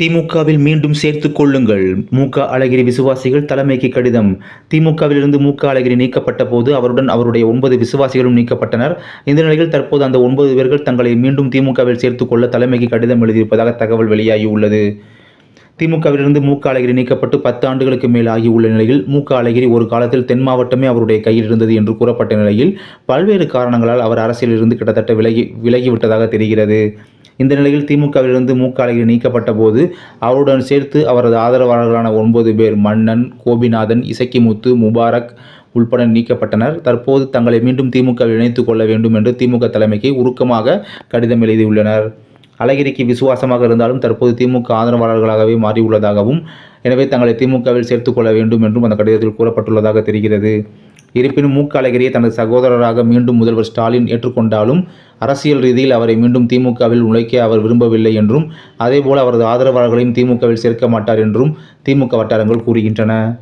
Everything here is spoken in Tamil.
திமுகவில் மீண்டும் சேர்த்துக் கொள்ளுங்கள். முக அழகிரி விசுவாசிகள் தலைமைக்கு கடிதம். திமுகவிலிருந்து முக அழகிரி நீக்கப்பட்ட போது அவருடன் அவருடைய ஒன்பது விசுவாசிகளும் நீக்கப்பட்டனர். இந்த நிலையில் தற்போது அந்த ஒன்பது பேர்கள் தங்களை மீண்டும் திமுகவில் சேர்த்துக் கொள்ள தலைமைக்கு கடிதம் எழுதியிருப்பதாக தகவல் வெளியாகியுள்ளது திமுகவிலிருந்து திமுகவிலிருந்து க. அழகிரி நீக்கப்பட்டு பத்து ஆண்டுகளுக்கு மேல் ஆகியுள்ள நிலையில் முக அழகிரி ஒரு காலத்தில் தென் மாவட்டமே அவருடைய கையில் இருந்தது என்று கூறப்பட்ட நிலையில் பல்வேறு காரணங்களால் அவர் அரசியலிருந்து கிட்டத்தட்ட விலகி விலகிவிட்டதாக தெரிகிறது. இந்த நிலையில் திமுகவிலிருந்து முக அழகிரி நீக்கப்பட்ட போது அவருடன் சேர்த்து அவரது ஆதரவாளர்களான ஒன்பது பேர் மன்னன் கோபிநாதன் இசக்கிமுத்து முபாரக் உள்பட நீக்கப்பட்டனர். தற்போது தங்களை மீண்டும் திமுகவில் இணைத்துக் கொள்ள வேண்டும் என்று திமுக தலைமைக்கு உருக்கமாக கடிதம் எழுதியுள்ளனர். அழகிரிக்கு விசுவாசமாக இருந்தாலும் தற்போது திமுக ஆதரவாளர்களாகவே மாறியுள்ளதாகவும் எனவே தங்களை திமுகவில் சேர்த்துக் கொள்ள வேண்டும் என்றும் அந்த கடிதத்தில் கூறப்பட்டுள்ளதாக தெரிகிறது. இருப்பினும் மூக்க அழகிரியை தனது சகோதரராக மீண்டும் முதல்வர் ஸ்டாலின் ஏற்றுக்கொண்டாலும் அரசியல் ரீதியில் அவரை மீண்டும் திமுகவில் நுழைக்க அவர் விரும்பவில்லை என்றும் அதேபோல் அவரது ஆதரவாளர்களையும் திமுகவில் சேர்க்க மாட்டார் என்றும் திமுக வட்டாரங்கள் கூறுகின்றன.